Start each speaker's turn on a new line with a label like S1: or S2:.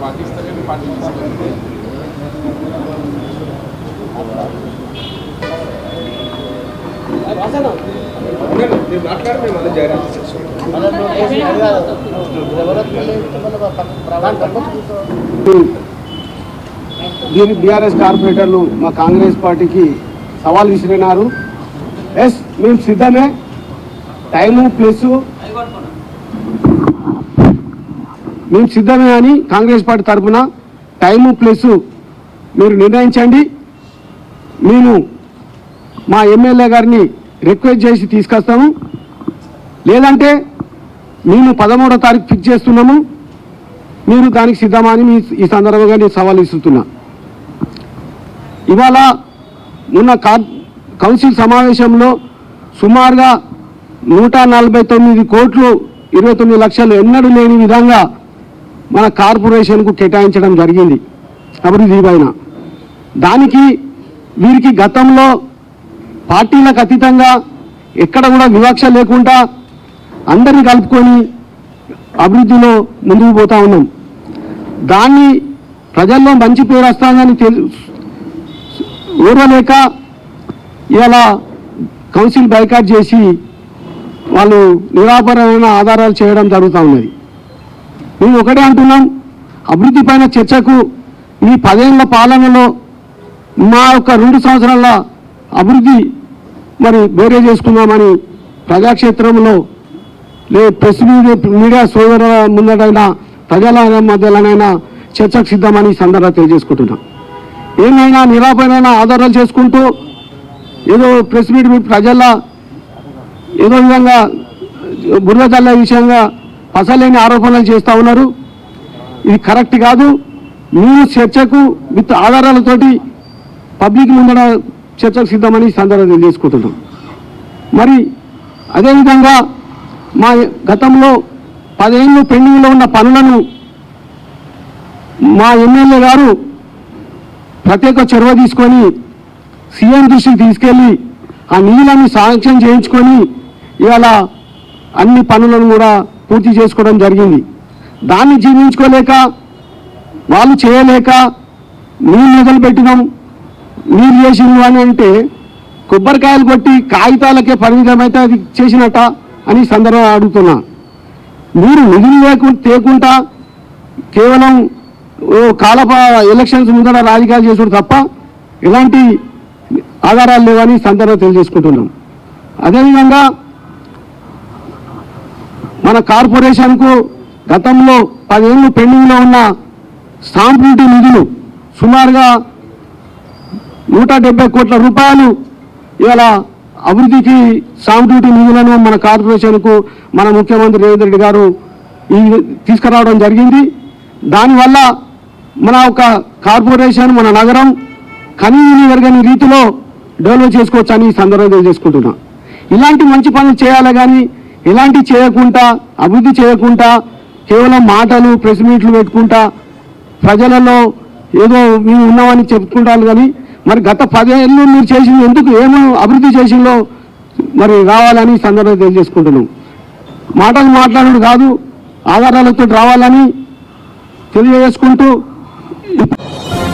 S1: పాకిస్తాన్ మాట్లాడి మేము
S2: దీని బీఆర్ఎస్ కార్పొరేటర్లు మా కాంగ్రెస్ పార్టీకి సవాల్ విసిరినారు. ఎస్ మేము సిద్ధమే. Time place. మేము సిద్ధమే అని కాంగ్రెస్ పార్టీ తరఫున టైము ప్లస్ మీరు నిర్ణయించండి. మేము మా ఎమ్మెల్యే గారిని రిక్వెస్ట్ చేసి తీసుకొస్తాము. లేదంటే మేము పదమూడో తారీఖు ఫిక్స్ చేస్తున్నాము. మీరు దానికి సిద్ధమా అని మీ ఈ సందర్భంగా నేను సవాల్ ఇస్తున్నా ఇవాళ నిన్న కౌన్సిల్ సమావేశంలో సుమారుగా నూట నలభై తొమ్మిది కోట్లు ఇరవై తొమ్మిది లక్షలు ఎన్నడూ లేని విధంగా మన కార్పొరేషన్కు కేటాయించడం జరిగింది అభివృద్ధి పైన. దానికి వీరికి గతంలో పార్టీలకు అతీతంగా ఎక్కడ కూడా వివక్ష లేకుండా అందరిని కలుపుకొని అభివృద్ధిలో ముందుకు పోతా ఉన్నాం. దాన్ని ప్రజల్లో మంచి పేరు వస్తుందని తెలు ఊరలేక ఇలా కౌన్సిల్ బైకాట్ చేసి వాళ్ళు నిరాపరమైన ఆధారాలు చేయడం జరుగుతూ ఉన్నది. మేము ఒకటే అంటున్నాం అభివృద్ధి పైన చర్చకు మీ పదేళ్ళ పాలనలో మా యొక్క రెండు సంవత్సరాల అభివృద్ధి మరి వేరే చేసుకుందామని ప్రజాక్షేత్రంలో లే ప్రెస్ మీడియా మీడియా సోదరుల ముందటైనా ప్రజల మధ్యలోనైనా చర్చకు సిద్ధమని సందర్భంగా తెలియజేసుకుంటున్నాం. ఏమైనా నిరాపరమైన ఆధారాలు చేసుకుంటూ ఏదో ప్రెస్ మీట్ మీ ప్రజల ఏదో విధంగా బుర్ర చల్ల విషయంగా అసలేని ఆరోపణలు చేస్తూ ఉన్నారు. ఇది కరెక్ట్ కాదు. మీరు చర్చకు విత్ ఆధారాలతోటి పబ్లిక్ ముందర చర్చకు సిద్ధమని సందర్భం తెలియజేసుకుంటున్నాం. మరి అదేవిధంగా మా గతంలో పదేళ్ళు పెండింగ్లో ఉన్న పనులను మా ఎమ్మెల్యే గారు ప్రత్యేక చొరవ తీసుకొని సీఎం దృష్టికి తీసుకెళ్ళి ఆ నీళ్ళని సాంక్షన్ చేయించుకొని ఇవాళ అన్ని పనులను కూడా పూర్తి చేసుకోవడం జరిగింది. దాన్ని జీర్ణించుకోలేక వాళ్ళు చేయలేక నీళ్ళు మొదలుపెట్టినాం. నీళ్ళు చేసింది అని అంటే కొబ్బరికాయలు కొట్టి కాగితాలకే పరిమితమైతే అది చేసినట్ట అని సందర్భం సందర్భంగా అడుగుతున్నా. మీరు నిధులు లేకుండా తేకుండా కేవలం కాలప ఎలక్షన్స్ ముందర రాజకీయాలు చేసుడు తప్ప ఎలాంటి ఆధారాలు లేవని ఈ సందర్భంగా తెలియజేసుకుంటున్నాం. అదేవిధంగా మన కార్పొరేషన్కు గతంలో పదేళ్ళు పెండింగ్లో ఉన్న స్టాంప్ డ్యూటీ నిధులు సుమారుగా నూట డెబ్బై కోట్ల రూపాయలు ఇవాళ అభివృద్ధికి స్టాంప్ డ్యూటీ నిధులను మన కార్పొరేషన్కు మన ముఖ్యమంత్రి రేవంత్ రెడ్డి గారు ఈ తీసుకురావడం జరిగింది. దానివల్ల మన ఒక కార్పొరేషన్ మన నగరం కనీవిని ఎరగని రీతిలో డెవలప్ చేసుకోవచ్చు అని ఈ సందర్భంగా తెలియజేసుకుంటున్నా. ఇలాంటి మంచి పనులు చేయాలి కానీ ఇలాంటి చేయకుండా అభివృద్ధి చేయకుండా కేవలం మాటలు ప్రెస్ మీట్లు పెట్టుకుంటా ప్రజలలో ఏదో మేము ఉన్నామని చెప్పుకుంటారు కానీ మరి గత పదేళ్ళు మీరు చేసింది ఎందుకు ఏమో అభివృద్ధి చేసిందో మరి రావాలని సందర్భం సందర్భంగా తెలియజేసుకుంటున్నాం. మాటలు మాట్లాడడం కాదు ఆధారాలతో రావాలని తెలియజేసుకుంటూ Thank you.